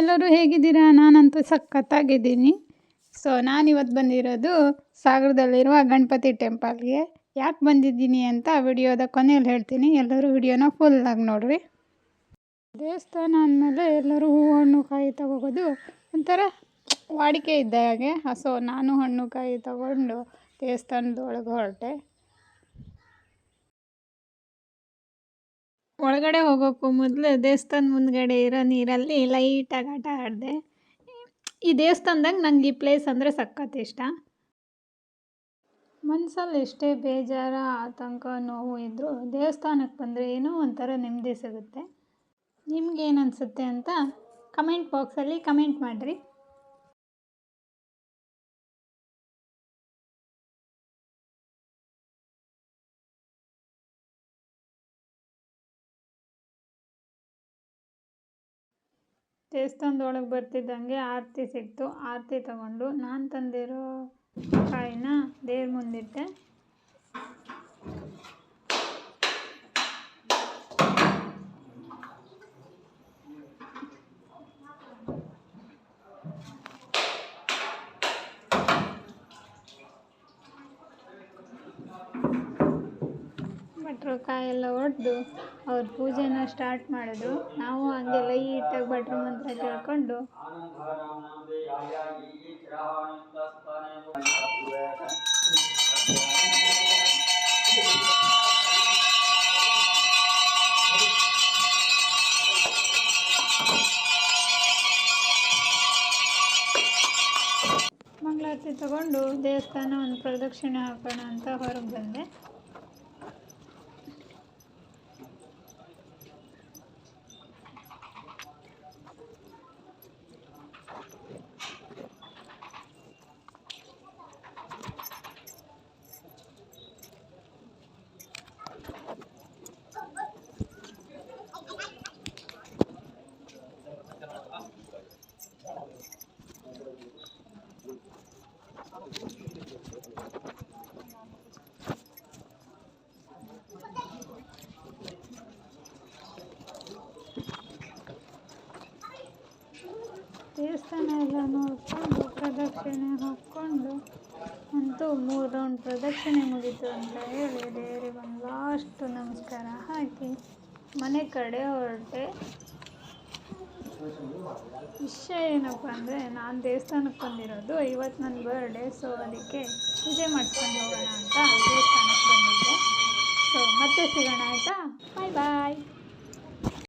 ಎಲ್ಲರೂ ಹೇಗಿದ್ದೀರಾ? ನಾನಂತೂ ಸಖತ್ತಾಗಿದ್ದೀನಿ. ಸೊ ನಾನಿವತ್ತು ಬಂದಿರೋದು ಸಾಗರದಲ್ಲಿರುವ ಗಣಪತಿ ಟೆಂಪಲ್ಗೆ. ಯಾಕೆ ಬಂದಿದ್ದೀನಿ ಅಂತ ವಿಡಿಯೋದ ಕೊನೆಯಲ್ಲಿ ಹೇಳ್ತೀನಿ. ಎಲ್ಲರೂ ವಿಡಿಯೋನ ಫುಲ್ಲಾಗಿ ನೋಡಿರಿ. ದೇವಸ್ಥಾನ ಅಂದಮೇಲೆ ಎಲ್ಲರೂ ಹೂ ಹಣ್ಣು ಕಾಯಿ ತಗೋಬೋದು. ಒಂಥರ ವಾಡಿಕೆ ಇದ್ದ ಹಾಗೆ. ಸೊ ನಾನು ಹಣ್ಣು ಕಾಯಿ ತಗೊಂಡು ದೇವಸ್ಥಾನದೊಳಗೆ ಹೊರಟೆ. ಒಳಗಡೆ ಹೋಗೋಕ್ಕೂ ಮೊದಲು ದೇವಸ್ಥಾನ ಮುಂದ್ಗಡೆ ಇರೋ ನೀರಲ್ಲಿ ಲೈಟಾಗಿ ಆಟ ಆಡಿದೆ. ಈ ದೇವಸ್ಥಾನದಾಗ ನಂಗೆ ಈ ಪ್ಲೇಸ್ ಅಂದರೆ ಸಖತ್ ಇಷ್ಟ. ಮನಸ್ಸಲ್ಲಿ ಎಷ್ಟೇ ಬೇಜಾರ, ಆತಂಕ, ನೋವು ಇದ್ದರೂ ದೇವಸ್ಥಾನಕ್ಕೆ ಬಂದರೆ ಏನೋ ಒಂಥರ ನೆಮ್ಮದಿ ಸಿಗುತ್ತೆ. ನಿಮ್ಗೇನು ಅನಿಸುತ್ತೆ ಅಂತ ಕಮೆಂಟ್ ಬಾಕ್ಸಲ್ಲಿ ಕಮೆಂಟ್ ಮಾಡಿರಿ. ದೇವಸ್ಥಾನದೊಳಗೆ ಬರ್ತಿದ್ದಂಗೆ ಆರತಿ ಸಿಕ್ತು. ಆರತಿ ತಗೊಂಡು ನಾನು ತಂದಿರೋ ಕಾಯಿನ ದೇವ್ರ ಮುಂದಿಟ್ಟೆ. ಭಟ್ರು ಕಾಯೆಲ್ಲ ಒಡೆದು ಅವ್ರ ಪೂಜೆನ ಸ್ಟಾರ್ಟ್ ಮಾಡಿದ್ರು. ನಾವು ಹಂಗೆ ಲೈಟಾಗಿ ಭಟ್ರ ಮಂತ್ರ ಕೇಳ್ಕೊಂಡು. ಮಂಗಳಾರತಿ ತಗೊಂಡು ದೇವಸ್ಥಾನ ಒಂದು ಪ್ರದಕ್ಷಿಣೆ ಹಾಕೋಣ ಅಂತ ಹೊರಗೆ ಬಂದೆ. ದೇವಸ್ಥಾನ ಎಲ್ಲ ನೋಡಿಕೊಂಡು ಪ್ರದಕ್ಷಿಣೆ ಹಾಕ್ಕೊಂಡು ಅಂತೂ ಮೂರು ರೌಂಡ್ ಪ್ರದಕ್ಷಿಣೆ ಮುಗೀತು ಅಂತ ಹೇಳಿ ದೇವರಿಗೆ ಒಂದು ಲಾಸ್ಟ್ ನಮಸ್ಕಾರ. ಹಾಕಿ ಮನೆ ಕಡೆ ಹೊರಟೆ ವಿಷಯ ಏನಪ್ಪ ಅಂದರೆ ನಾನು ದೇವಸ್ಥಾನಕ್ಕೆ ಬಂದಿರೋದು ಇವತ್ತು ನನ್ನ ಬರ್ಡೇ ಸೊ ಅದಕ್ಕೆ ಪೂಜೆ ಮಾಡ್ಕೊಂಡು ಹೋಗೋಣ ಅಂತ ದೇವಸ್ಥಾನಕ್ಕೆ ಬಂದಿದ್ದೆ. ಸೊ ಮತ್ತೆ ಸಿಗೋಣ ಆಯಿತಾ? ಬಾಯ್ ಬಾಯ್